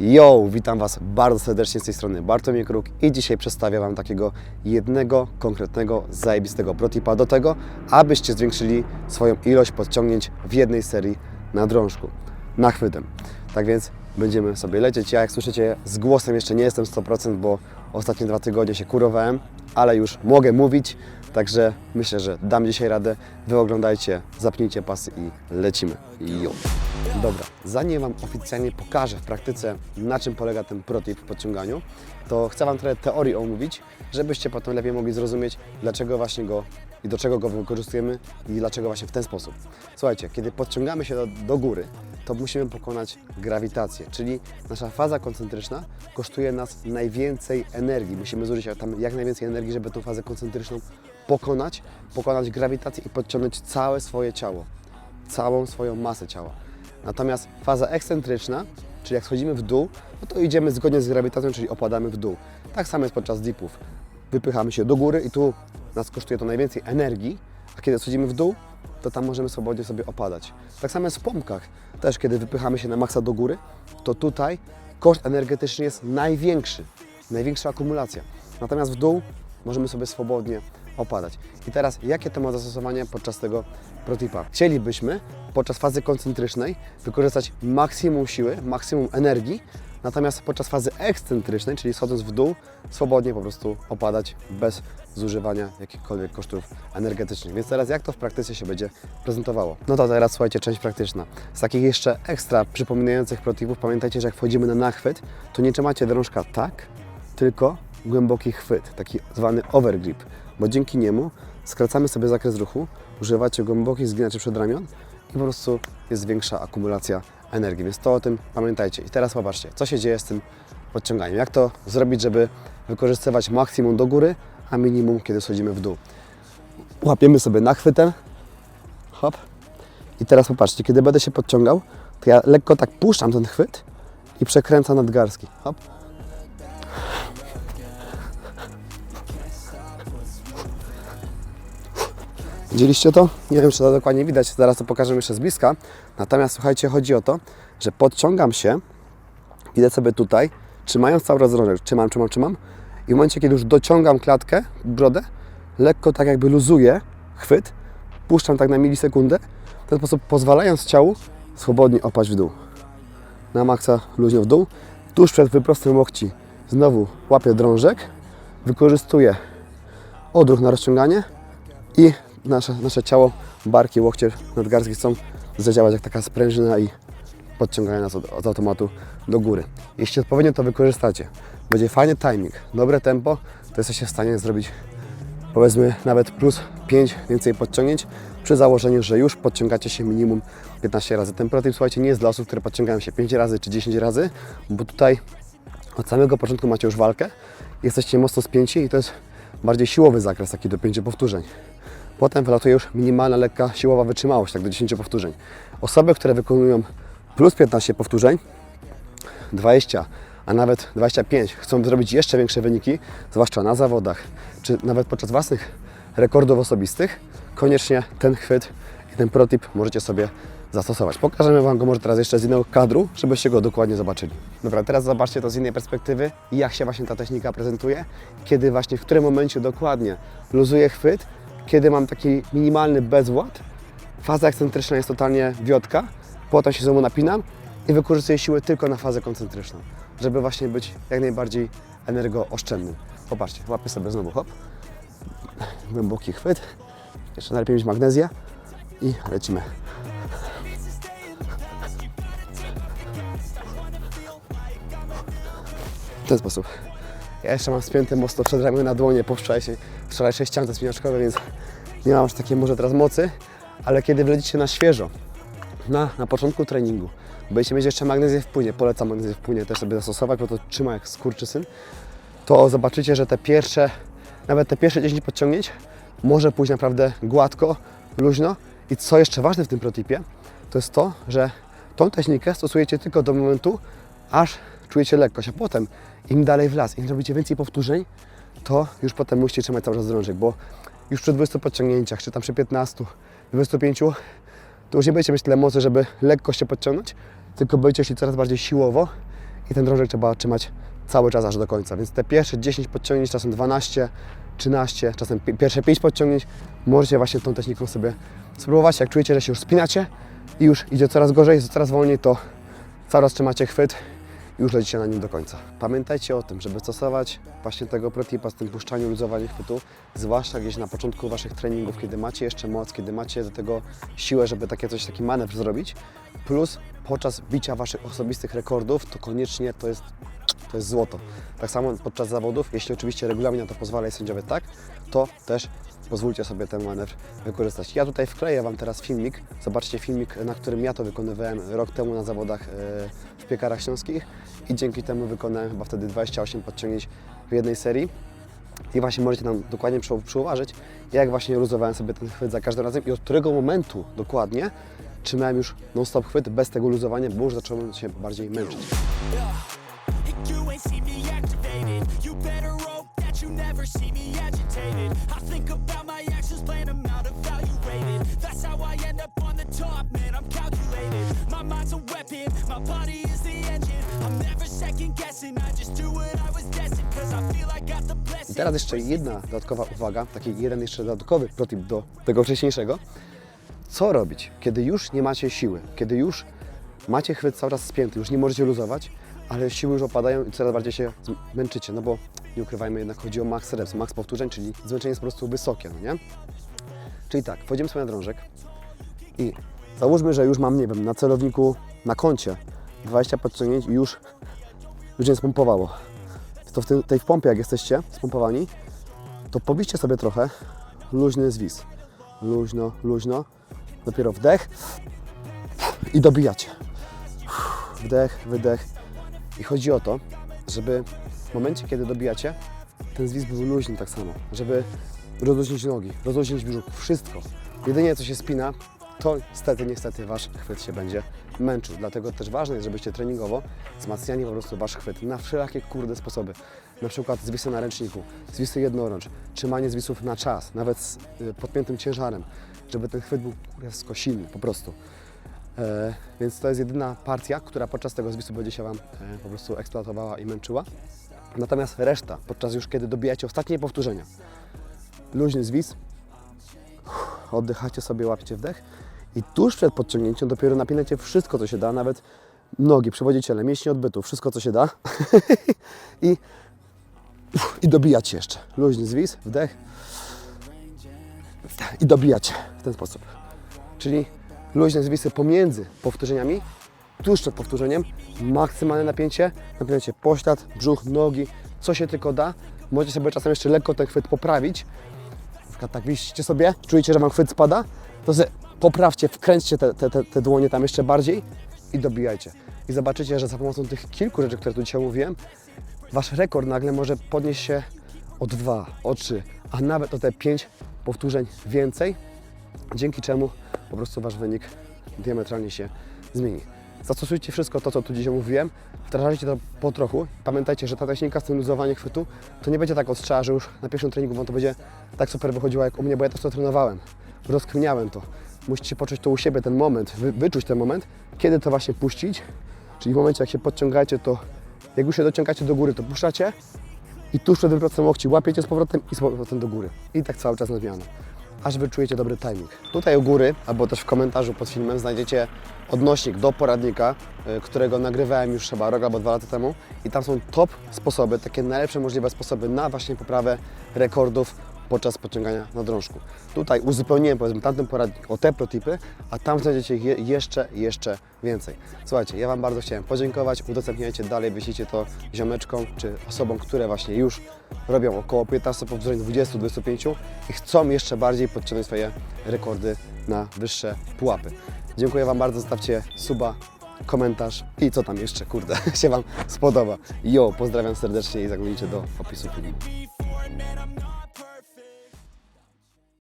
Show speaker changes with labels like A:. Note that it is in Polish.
A: Yo, witam Was bardzo serdecznie z tej strony Bartłomiej Kruk i dzisiaj przedstawię Wam takiego jednego, konkretnego, zajebistego protipa do tego, abyście zwiększyli swoją ilość podciągnięć w jednej serii na drążku, nachwytem. Tak więc będziemy sobie lecieć. Ja jak słyszycie z głosem jeszcze nie jestem 100%, bo ostatnie dwa tygodnie się kurowałem, ale już mogę mówić, także myślę, że dam dzisiaj radę. Wy oglądajcie, zapnijcie pasy i lecimy. Jo. Dobra, zanim Wam oficjalnie pokażę w praktyce, na czym polega ten protip w podciąganiu, to chcę Wam trochę teorii omówić, żebyście potem lepiej mogli zrozumieć, dlaczego właśnie go i do czego go wykorzystujemy i dlaczego właśnie w ten sposób. Słuchajcie, kiedy podciągamy się do, do góry, to musimy pokonać grawitację, czyli nasza faza koncentryczna kosztuje nas najwięcej energii. Musimy zużyć tam jak najwięcej energii, żeby tą fazę koncentryczną pokonać, pokonać grawitację i podciągnąć całe swoje ciało, całą swoją masę ciała. Natomiast faza ekscentryczna, czyli jak schodzimy w dół, no to idziemy zgodnie z grawitacją, czyli opadamy w dół. Tak samo jest podczas dipów. Wypychamy się do góry i tu nas kosztuje to najwięcej energii, a kiedy schodzimy w dół, to tam możemy swobodnie sobie opadać. Tak samo jest w pompkach. Też kiedy wypychamy się na maksa do góry, to tutaj koszt energetyczny jest największy, największa akumulacja. Natomiast w dół możemy sobie swobodnie opadać. I teraz, jakie to ma zastosowanie podczas tego protipa? Chcielibyśmy podczas fazy koncentrycznej wykorzystać maksimum siły, maksimum energii, natomiast podczas fazy ekscentrycznej, czyli schodząc w dół, swobodnie po prostu opadać bez zużywania jakichkolwiek kosztów energetycznych. Więc teraz jak to w praktyce się będzie prezentowało? No to teraz słuchajcie, część praktyczna. Z takich jeszcze ekstra przypominających protipów, pamiętajcie, że jak wchodzimy na nachwyt, to nie trzymacie drążka tak, tylko głęboki chwyt, taki zwany overgrip, bo dzięki niemu skracamy sobie zakres ruchu, używacie głębokich zginaczy przedramion i po prostu jest większa akumulacja energii, więc to o tym pamiętajcie. I teraz popatrzcie, co się dzieje z tym podciąganiem. Jak to zrobić, żeby wykorzystywać maksimum do góry, a minimum, kiedy schodzimy w dół. Łapiemy sobie nachwytem, hop. I teraz popatrzcie, kiedy będę się podciągał, to ja lekko tak puszczam ten chwyt i przekręcam nadgarski, hop. Widzieliście to? Nie wiem, czy to dokładnie widać, zaraz to pokażę jeszcze z bliska. Natomiast słuchajcie, chodzi o to, że podciągam się, idę sobie tutaj, trzymając cały czas drążek, trzymam, trzymam, trzymam i w momencie, kiedy już dociągam klatkę, brodę, lekko tak jakby luzuję chwyt, puszczam tak na milisekundę, w ten sposób pozwalając ciału swobodnie opaść w dół. Na maksa luźno w dół, tuż przed wyprostem łokci znowu łapię drążek, wykorzystuję odruch na rozciąganie i nasze, nasze ciało, barki, łokcie, nadgarstki chcą zadziałać jak taka sprężyna i podciągają nas od, od automatu do góry. Jeśli odpowiednio to wykorzystacie, będzie fajny timing, dobre tempo, to jesteście w stanie zrobić powiedzmy nawet plus 5 więcej podciągnięć przy założeniu, że już podciągacie się minimum 15 razy. Ten słuchajcie, nie jest dla osób, które podciągają się 5 razy czy 10 razy, bo tutaj od samego początku macie już walkę, jesteście mocno spięci i to jest bardziej siłowy zakres, taki do 5 powtórzeń. Potem wylatuje już minimalna, lekka siłowa wytrzymałość, tak do 10 powtórzeń. Osoby, które wykonują plus 15 powtórzeń, 20, a nawet 25, chcą zrobić jeszcze większe wyniki, zwłaszcza na zawodach, czy nawet podczas własnych rekordów osobistych, koniecznie ten chwyt i ten protip możecie sobie zastosować. Pokażemy Wam go może teraz jeszcze z innego kadru, żebyście go dokładnie zobaczyli. Dobra, teraz zobaczcie to z innej perspektywy, jak się właśnie ta technika prezentuje, kiedy właśnie, w którym momencie dokładnie luzuję chwyt, kiedy mam taki minimalny bezwład, faza ekscentryczna jest totalnie wiotka, potem się znowu napinam i wykorzystuję siłę tylko na fazę koncentryczną, żeby właśnie być jak najbardziej energooszczędnym. Popatrzcie, łapię sobie znowu, hop, głęboki chwyt, jeszcze najlepiej mieć magnezję i lecimy. W ten sposób. Ja jeszcze mam spięte mocno przedramię na dłonie po wczorajszej, wczorajszej ściance spinaczkowej, więc nie mam aż takiej może teraz mocy, ale kiedy wlecicie na świeżo, na, na początku treningu, będziecie mieć jeszcze magnezję w płynie, polecam magnezję w płynie też sobie zastosować, bo to trzyma jak skurczysyn, to zobaczycie, że te pierwsze, nawet te pierwsze 10 podciągnięć może pójść naprawdę gładko, luźno. I co jeszcze ważne w tym protipie, to jest to, że tą technikę stosujecie tylko do momentu, aż czujecie lekkość, a potem im dalej w las, im robicie więcej powtórzeń, to już potem musicie trzymać cały czas drążek, bo już przy 20 podciągnięciach, czy tam przy 15, 25, to już nie będziecie mieć tyle mocy, żeby lekko się podciągnąć, tylko będziecie szli coraz bardziej siłowo i ten drążek trzeba trzymać cały czas aż do końca. Więc te pierwsze 10 podciągnięć, czasem 12, 13, czasem pi- pierwsze 5 podciągnięć możecie właśnie tą techniką sobie spróbować. Jak czujecie, że się już spinacie i już idzie coraz gorzej, coraz wolniej, to cały czas trzymacie chwyt już lecicie na nim do końca. Pamiętajcie o tym, żeby stosować właśnie tego protipa z tym puszczaniem, luzowaniem chwytu, zwłaszcza gdzieś na początku Waszych treningów, kiedy macie jeszcze moc, kiedy macie do tego siłę, żeby takie coś, taki manewr zrobić, plus podczas bicia Waszych osobistych rekordów, to koniecznie to jest, to jest złoto. Tak samo podczas zawodów, jeśli oczywiście regulamin na to pozwala i sędziowie tak, to też pozwólcie sobie ten manewr wykorzystać. Ja tutaj wkleję Wam teraz filmik. Zobaczcie filmik, na którym ja to wykonywałem rok temu na zawodach e, w piekarach śląskich i dzięki temu wykonałem chyba wtedy 28 podciągnięć w jednej serii. I właśnie możecie tam dokładnie przy- przyuważyć, jak właśnie luzowałem sobie ten chwyt za każdym razem i od którego momentu dokładnie trzymałem już non-stop chwyt bez tego luzowania, bo już zacząłem się bardziej męczyć. Teraz jeszcze jedna dodatkowa uwaga, taki jeden jeszcze dodatkowy protip do tego wcześniejszego. Co robić, kiedy już nie macie siły, kiedy już macie chwyt cały czas spięty, już nie możecie luzować, ale siły już opadają i coraz bardziej się męczycie, no bo nie ukrywajmy, jednak chodzi o max reps, max powtórzeń, czyli zmęczenie jest po prostu wysokie, no nie? Czyli tak, wchodzimy sobie na drążek i załóżmy, że już mam, nie wiem, na celowniku, na koncie 20 podciągnięć i już, już nie spompowało. To w tej, tej pompie, jak jesteście spompowani, to pobiście sobie trochę luźny zwis. Luźno, luźno. Dopiero wdech i dobijacie. Wdech, wydech. I chodzi o to, żeby w momencie, kiedy dobijacie, ten zwis był luźny tak samo, żeby rozluźnić nogi, rozluźnić brzuch, wszystko. Jedynie co się spina, to niestety, niestety Wasz chwyt się będzie męczył. Dlatego też ważne jest, żebyście treningowo wzmacniali po prostu Wasz chwyt na wszelakie kurde sposoby. Na przykład zwisy na ręczniku, zwisy jednorącz, trzymanie zwisów na czas, nawet z y, podpiętym ciężarem, żeby ten chwyt był kurewsko silny po prostu. E, więc to jest jedyna partia, która podczas tego zwisu będzie się Wam e, po prostu eksploatowała i męczyła. Natomiast reszta, podczas już kiedy dobijacie ostatnie powtórzenia, luźny zwis, oddychacie sobie, łapiecie wdech i tuż przed podciągnięciem dopiero napinacie wszystko, co się da, nawet nogi, przywodziciele, mięśnie odbytu, wszystko, co się da i, i dobijacie jeszcze. Luźny zwis, wdech i dobijacie w ten sposób. Czyli luźne zwisy pomiędzy powtórzeniami, tuż przed powtórzeniem, maksymalne napięcie, napinacie poślad, brzuch, nogi, co się tylko da. Możecie sobie czasem jeszcze lekko ten chwyt poprawić. Na przykład tak wisicie sobie, czujecie, że Wam chwyt spada, to sobie poprawcie, wkręćcie te, te, te, te dłonie tam jeszcze bardziej i dobijajcie. I zobaczycie, że za pomocą tych kilku rzeczy, które tu dzisiaj mówiłem, Wasz rekord nagle może podnieść się o dwa, o trzy, a nawet o te pięć powtórzeń więcej, dzięki czemu po prostu Wasz wynik diametralnie się zmieni. Zastosujcie wszystko to, co tu dzisiaj mówiłem, wdrażajcie to po trochu. Pamiętajcie, że ta technika luzowaniem chwytu to nie będzie tak od strzała, że już na pierwszym treningu Wam to będzie tak super wychodziło jak u mnie, bo ja też to trenowałem. Rozkminiałem to. Musicie poczuć to u siebie, ten moment, wy, wyczuć ten moment, kiedy to właśnie puścić. Czyli w momencie, jak się podciągacie, to jak już się dociągacie do góry, to puszczacie i tuż przed wyprostem łokci łapiecie z powrotem i z powrotem do góry. I tak cały czas na zmianę, aż wyczujecie dobry timing. Tutaj u góry, albo też w komentarzu pod filmem znajdziecie odnośnik do poradnika, y, którego nagrywałem już chyba rok albo dwa lata temu i tam są top sposoby, takie najlepsze możliwe sposoby na właśnie poprawę rekordów podczas podciągania na drążku. Tutaj uzupełniłem powiedzmy tamten poradnik o te protipy, a tam znajdziecie ich je, jeszcze, jeszcze więcej. Słuchajcie, ja Wam bardzo chciałem podziękować, udostępniajcie dalej, wyślijcie to ziomeczkom czy osobom, które właśnie już robią około 15 powtórzeń, 20-25 i chcą jeszcze bardziej podciągnąć swoje rekordy na wyższe pułapy. Dziękuję Wam bardzo, zostawcie suba, komentarz i co tam jeszcze, kurde, się Wam spodoba. Jo, pozdrawiam serdecznie i zaglądnijcie do opisu filmu.